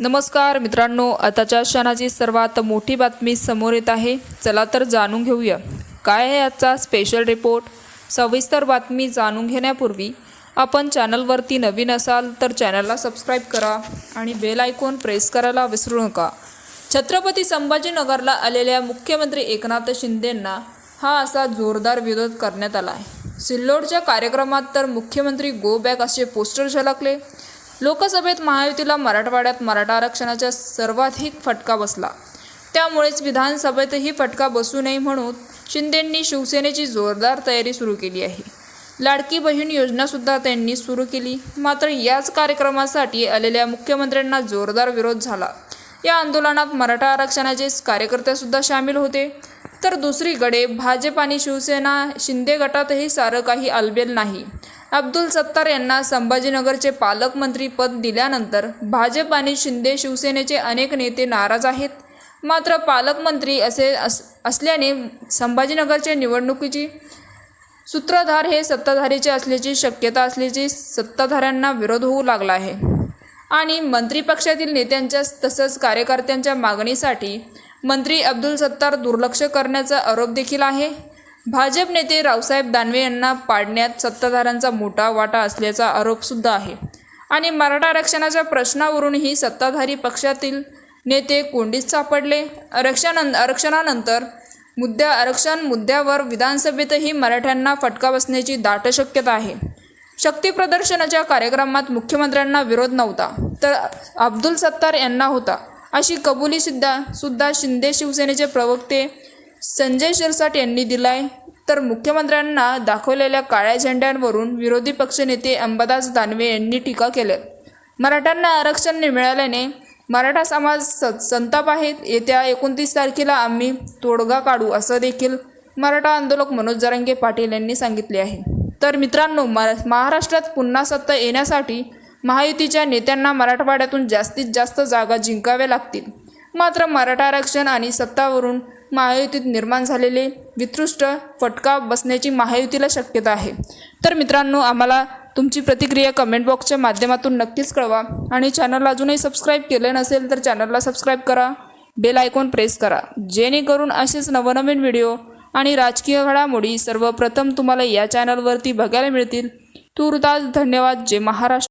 नमस्कार मित्रांनो आताच्या क्षणाची सर्वात मोठी बातमी समोर येत आहे. चला तर जाणून घेऊया. काय आहे आजचा स्पेशल रिपोर्ट सविस्तर बातमी जाणून घेण्यापूर्वी आपण चॅनलवरती नवीन असाल तर चॅनलला सबस्क्राईब करा आणि बेल आयकॉन प्रेस करायला विसरू नका. छत्रपती संभाजीनगरला आलेल्या मुख्यमंत्री एकनाथ शिंदेंना हा असा जोरदार विरोध करण्यात आला आहे. सिल्लोडच्या कार्यक्रमात तर मुख्यमंत्री गो बॅक असे पोस्टर झलकले. लोकसभेत महायुतीला मराठवाड्यात मराठा आरक्षणाचा सर्वाधिक फटका बसला. त्यामुळेच विधानसभेतही फटका बसू नये म्हणून शिंदेंनी शिवसेनेची जोरदार तयारी सुरू केली आहे. लाडकी बहीण योजनासुद्धा त्यांनी सुरू केली. मात्र याच कार्यक्रमासाठी आलेल्या मुख्यमंत्र्यांना जोरदार विरोध झाला. या आंदोलनात मराठा आरक्षणाचे कार्यकर्तेसुद्धा सामील होते. तर दुसरीकडे भाजप आणि शिवसेना शिंदे गटातही सारं काही अलबेल नाही. अब्दुल सत्तार यांना संभाजीनगरचे पालकमंत्री पद दिल्यानंतर भाजप आणि शिंदे शिवसेनेचे अनेक नेते नाराज आहेत. मात्र पालकमंत्री असे अस असल्याने संभाजीनगरच्या निवडणुकीची सूत्रधार हे सत्ताधारीचे असल्याची शक्यता असल्याची सत्ताधाऱ्यांना विरोध होऊ लागला आहे. आणि मंत्रिपक्षातील नेत्यांच्या तसंच कार्यकर्त्यांच्या मागणीसाठी मंत्री अब्दुल सत्तार दुर्लक्ष करण्याचा आरोप देखील आहे. भाजप नेते रावसाहेब दानवे यांना पाडण्यात सत्ताधाऱ्यांचा मोठा वाटा असल्याचा आरोपसुद्धा आहे. आणि मराठा आरक्षणाच्या प्रश्नावरूनही सत्ताधारी पक्षातील नेते कोंडीत सापडले. आरक्षण आरक्षणानंतर मुद्द्या आरक्षण मुद्द्यावर विधानसभेतही मराठ्यांना फटका बसण्याची दाट शक्यता आहे. शक्ती प्रदर्शनाच्या कार्यक्रमात मुख्यमंत्र्यांना विरोध नव्हता तर अब्दुल सत्तार यांना होता. अशी कबुली सुद्धा सुद्धा शिंदे शिवसेनेचे प्रवक्ते संजय शिरसाट यांनी दिलाय. तर मुख्यमंत्र्यांना दाखवलेल्या काळ्या झेंड्यांवरून विरोधी पक्षनेते अंबादास दानवे यांनी टीका केली मराठ्यांना आरक्षण मिळाल्याने मराठा समाज स संताप आहेत. येत्या एकोणतीस तारखेला आम्ही तोडगा काढू असं देखील मराठा आंदोलक मनोज जरांगे पाटील यांनी सांगितले आहे. तर मित्रांनो मरा महाराष्ट्रात पुन्हा सत्ता येण्यासाठी महायुतीच्या नेत्यांना मराठवाड्यातून जास्तीत जास्त जागा जिंकाव्या लागतील. मात्र मराठा आरक्षण आणि सत्तावरून महायुतीत निर्माण झालेले वितृष्ट फटका बसण्याची महायुतीला शक्यता आहे. तर मित्रांनो आम्हाला तुमची प्रतिक्रिया कमेंट बॉक्सच्या माध्यमातून नक्कीच कळवा आणि चॅनल अजूनही सबस्क्राईब केले नसेल तर चॅनलला सबस्क्राईब करा. बेल आयकॉन प्रेस करा. जेणेकरून असेच नवनवीन व्हिडिओ आणि राजकीय घडामोडी सर्वप्रथम तुम्हाला या चॅनलवरती बघायला मिळतील. तुर्तास धन्यवाद. जे महाराष्ट्र.